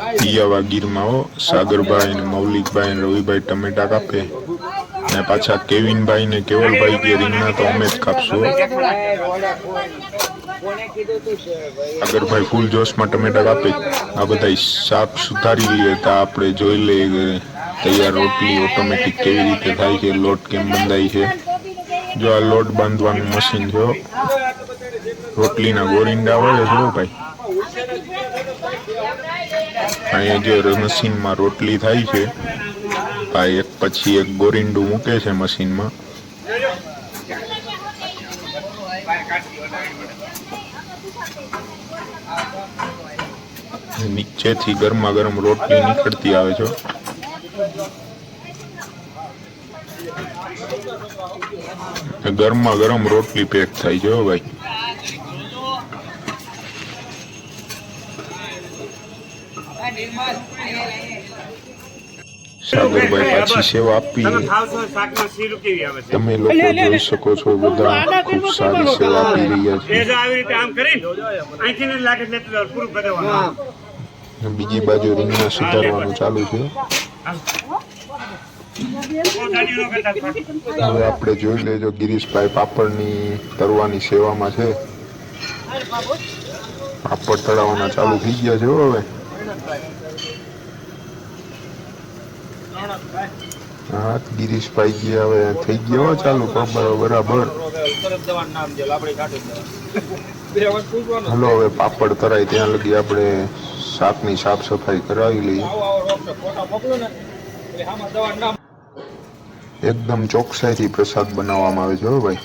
પિયાવા ગીરમાં હો સાગરભાઈ ને મૌલિકભાઈ ને રવિભાઈ ટમેટા કાપે. ને પાછા કેવિનભાઈ ને કેવલભાઈ કે રીંગણા તો અમે જ કાપશું. સાગરભાઈ ફૂલ જોશમાં ટમેટા કાપે. આ બધા સાફ સુધારી લઈએ તો આપણે જોઈ લઈએ તૈયાર રોટલી ઓટોમેટિક કેવી રીતે થાય છે, લોટ કેમ બંધાય છે. જો આ લોટ બાંધવાનું મશીન જો રોટલીના ગોરિંડા વળે છે ભાઈ. અહીંયા જે મશીનમાં રોટલી થાય છે, આ એક પછી એક ગોરિંડું મૂકે છે મશીનમાં. નીચેથી ગરમા ગરમ રોટલી નીકળતી આવે છે. ગરમા ગરમ રોટલી પેક થાય છે ભાઈ. સાગરભાઈ પાછી સેવા આપી. તમે લોકો જોઈ શકો છો બધા ખૂબ સારી સેવા આપી રહ્યા એ જો આવી રીતે આમ કરી અહીંથી ને લાગે એટલે એટલે પૂરું બતાવવાનું છે બીજી બાજુ રીંગણા સુધારવાનું ચાલુ છે. હવે આપણે જોઈ લેજો ગિરીશભાઈ પાપડની તરવાની સેવામાં છે. પાપડ તળાવના ચાલુ થઈ ગયા છે હો હવે. હા, ગિરીશભાઈ ગયા હવે થઈ ગયો ચાલુ બરાબર હલો, હવે પાપડ તરાય ત્યાં લગી આપણે શાકની સાફ સફાઈ કરાવી લઈએ. એકદમ ચોકસાઈથી પ્રસાદ બનાવવામાં આવે છે ભાઈ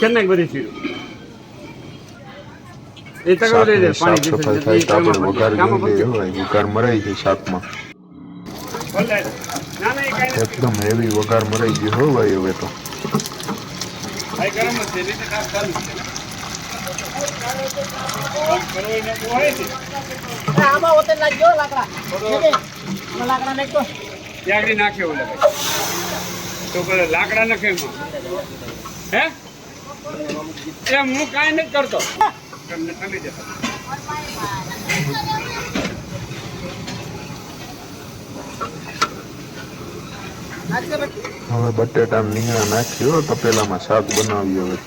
કેટલાક બધી સીરું એ તકડો દઈ દે શાકની સાફ પાણી સફાઈ થાય તો આપણે વઘાર લઈએ વઘાર મરાય છે શાકમાં. એકદમ હેવી વઘાર મરાઈ ગયો હો ભાઈ હવે તો. લાકડા. નાખે હે? એમ હું કાંઈ નથી કરતો. તમને તમે જતા હવે બટેટા ને રીંગણા નાખ્યો તપેલામાં શાક બનાવ્યું હવે.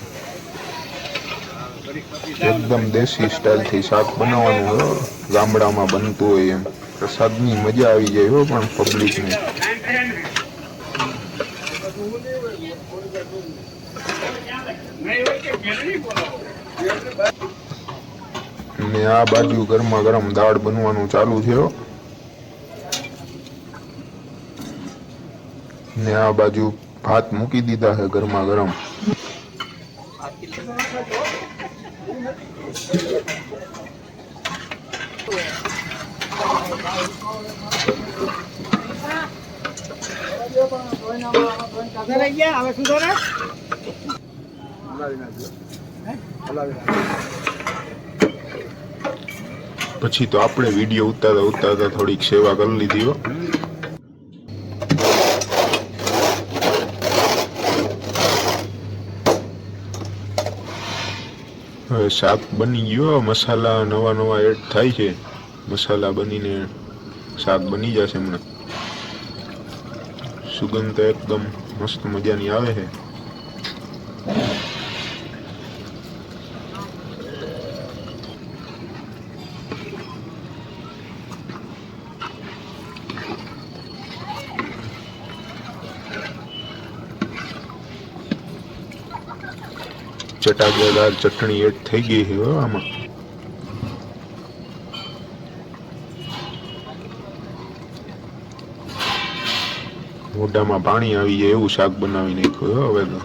એકદમ દેશી સ્ટાઇલથી શાક બનાવવાનું હો ગામડામાં બનતું હોય એમ. પ્રસાદની મજા આવી જાય હો પણ પબ્લિકને નહીં હોય કે ઘેર નહીં બોલાવો. ને આ બાજુ ગરમા ગરમ દાળ બનવાનું ચાલુ થયો. ને આ બાજુ ભાત મૂકી દીધા છે ગરમા ગરમ. હવે શું કરે? પછી તો આપણે વીડિયો ઉતારતા ઉતારતા થોડીક સેવા કરી લીધી હો. હવે શાક બની ગયો મસાલા નવા નવા એડ થાય છે. મસાલા બનીને શાક બની જશે હમણાં. સુગંધ એકદમ મસ્ત મજાની આવે છે. ચટાકેદાર ચટણી એડ થઈ ગઈ છે આમાં. મોઢામાં પાણી આવી જાય એવું શાક બનાવી નાખ્યું હવે તું.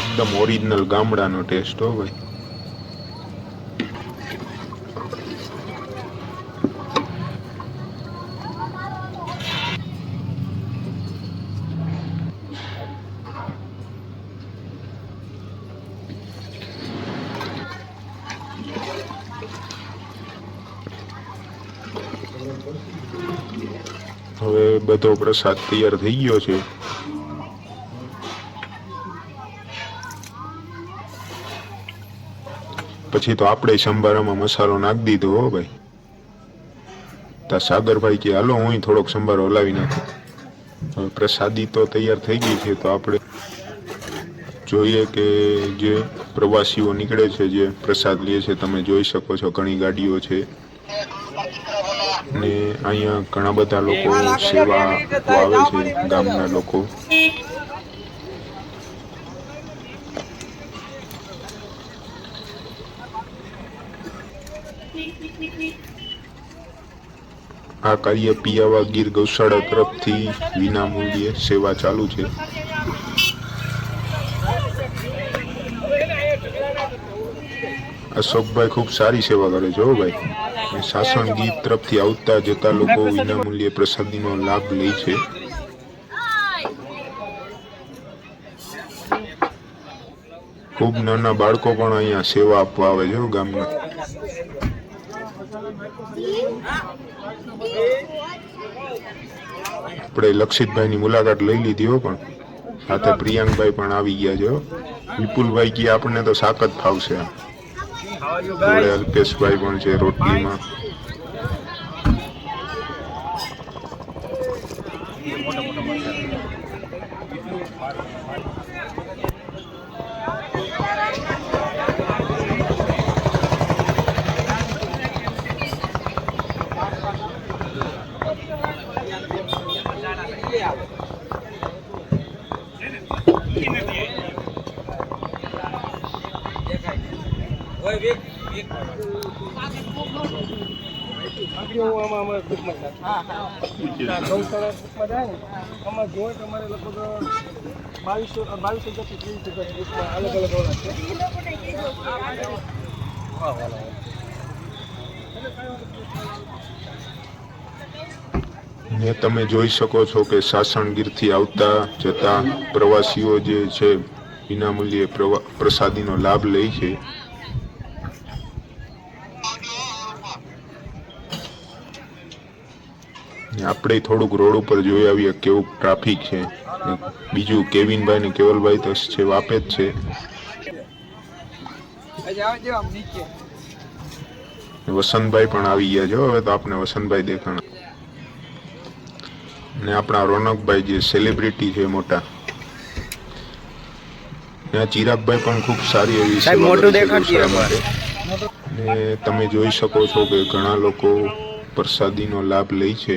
એકદમ ઓરિજિનલ ગામડાનો ટેસ્ટ હો ભાઈ. બધો પ્રસાદ તૈયાર થઈ ગયો છે. પછી તો આપણે સંભારામાં મસાલો નાખી દીધો હો ભાઈ. તા સાગરભાઈ કે, હાલો, હું થોડોક સંભારો હલાવી નાખું. હવે પ્રસાદી તો તૈયાર થઈ ગઈ છે, તો આપણે જોઈએ કે જે પ્રવાસીઓ નીકળે છે, જે પ્રસાદ લે છે, તમે જોઈ શકો છો, ઘણી ગાડીઓ છે. ને અહીંયા ઘણા બધા લોકો સેવા આવે છે, ગામના લોકો. આ કાર્ય પિયાવા ગીર ગૌશાળા તરફથી વિના મૂલ્યે સેવા ચાલુ છે. અશોકભાઈ ખૂબ સારી સેવા કરે છે હો ભાઈ. શાસન ગીત તરફથી આવતા જતા લોકો વિનામૂલ્યે પ્રસાદીનો લાભ લે છે. ખૂબ નાના બાળકો પણ અહીંયા સેવા આપવા આવે છે ગામમાં આપણે લક્ષિતભાઈની મુલાકાત લઈ લીધી હો પણ. સાથે પ્રિયાંકભાઈ પણ આવી ગયા છે. વિપુલભાઈ કે આપણને તો શાક જ ફાવશે. જોડે અલ્પેશભાઈ પણ છે રોટલીમાં બાવીસો બાવીસો હજારથી ત્રીસ હજાર અલગ અલગ ને તમે જોઈ શકો છો કે સાસણગીરથી આવતા જતા પ્રવાસીઓ જે છે વિનામૂલ્યે પ્રવા- પ્રસાદીનો લાભ લે છે. આપણે થોડુંક રોડ ઉપર જોઈ આવીએ કેવું ટ્રાફિક છે. બીજું કેવિનભાઈ ને કેવલભાઈ તો છે વાપે જ છે. વસંતભાઈ પણ આવી ગયા છે હવે તો આપણે વસંતભાઈ દેખાણા. ને આપણા રોનકભાઈ જે સેલિબ્રિટી છે મોટા. ત્યાં ચિરાગભાઈ પણ ખૂબ સારી એવી સેવા માટે. ને તમે જોઈ શકો છો કે ઘણા લોકો પ્રસાદીનો લાભ લે છે.